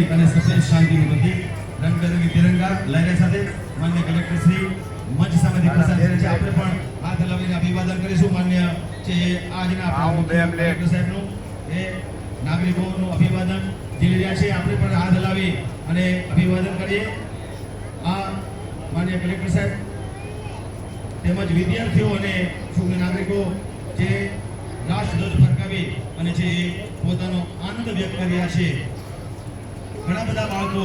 સામૂહિક અને સફેદ શાંતિનું પ્રતીક રંગબેરંગી તિરંગા લહેરા સાથે માન્ય કલેક્ટર શ્રી મંચ સામેથી પસાર થયા છે. આપણે પણ હાથ હલાવીને અભિવાદન કરીશું. માન્ય જે આજના કલેક્ટર સાહેબનું એ નાગરિકોનું અભિવાદન ઝીલી રહ્યા છે. આપણે પણ હાથ હલાવી અને અભિવાદન કરીએ. આ માન્ય કલેક્ટર સાહેબ તેમજ વિદ્યાર્થીઓ અને શુભ નાગરિકો જે રાષ્ટ્રધ્વજ ફરકાવી અને જે પોતાનો આનંદ વ્યક્ત કરી રહ્યા છે. ઘણા બધા બાળકો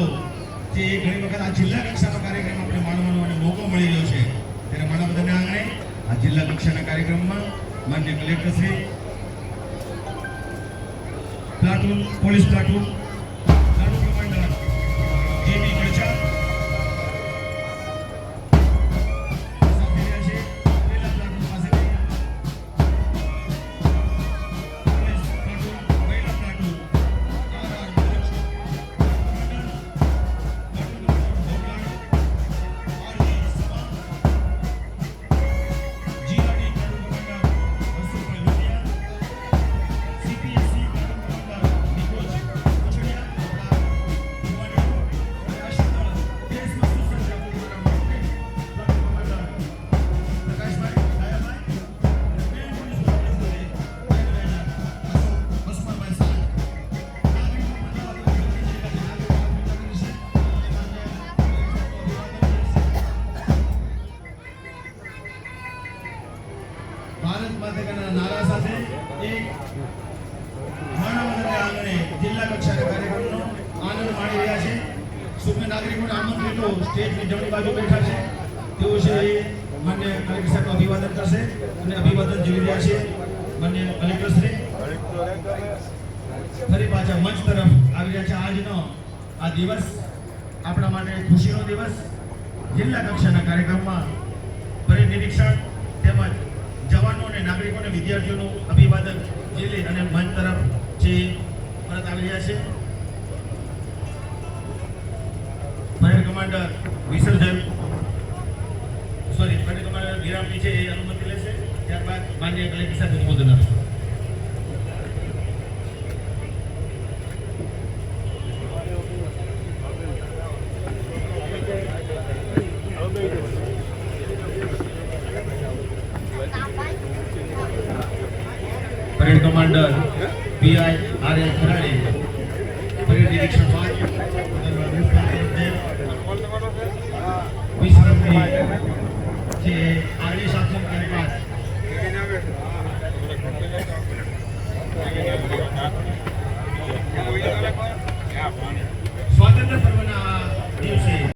જે ઘણી વખત આ જિલ્લા કક્ષાનો કાર્યક્રમ આપણે માણવાનો અને મોકો મળી રહ્યો છે. ત્યારે મારા બધાના આંગણે આ જિલ્લા કક્ષાના કાર્યક્રમમાં માન્ય કલેક્ટરશ્રી પ્લાટુન, પોલીસ પ્લાટૂન ભારત માતાના નારા સાથે આંગણે જિલ્લા કક્ષાના કાર્યક્રમનો આનંદ માણી રહ્યા છે. સુખ્ય નાગરિકોને આમંત્રિતો સ્ટેજની જમણી બાજુ બેઠા છે. તેઓ છે માન્ય કલેક્ટર સાહેબ અભિવાદન કરશે અને અભિવાદન જોઈ રહ્યા છે. માન્ય કલેક્ટર શ્રી ફરી પાછા મંચ તરફ આવી રહ્યા છે. આજનો આ દિવસ આપણા માટે ખુશીનો દિવસ. જિલ્લા કક્ષાના કાર્યક્રમમાં પરેડ નિરીક્ષણ તેમજ જવાનો અને નાગરિકો અને વિદ્યાર્થીઓનું અભિવાદન ઝીલી અને મંચ તરફ જે પરત આવી રહ્યા છે. ફાયર કમાન્ડર વિસર્જન સોરી ફાયર કમાન્ડર વિરામની છે એ અનુમતિ લેશે. ત્યારબાદ માન્ય કલેક્ટર સાથે ઉદબોધન આપશે. Parade commander PI R L Kharadi parade નિરીક્ષણ બાદ વિશ્રામની જે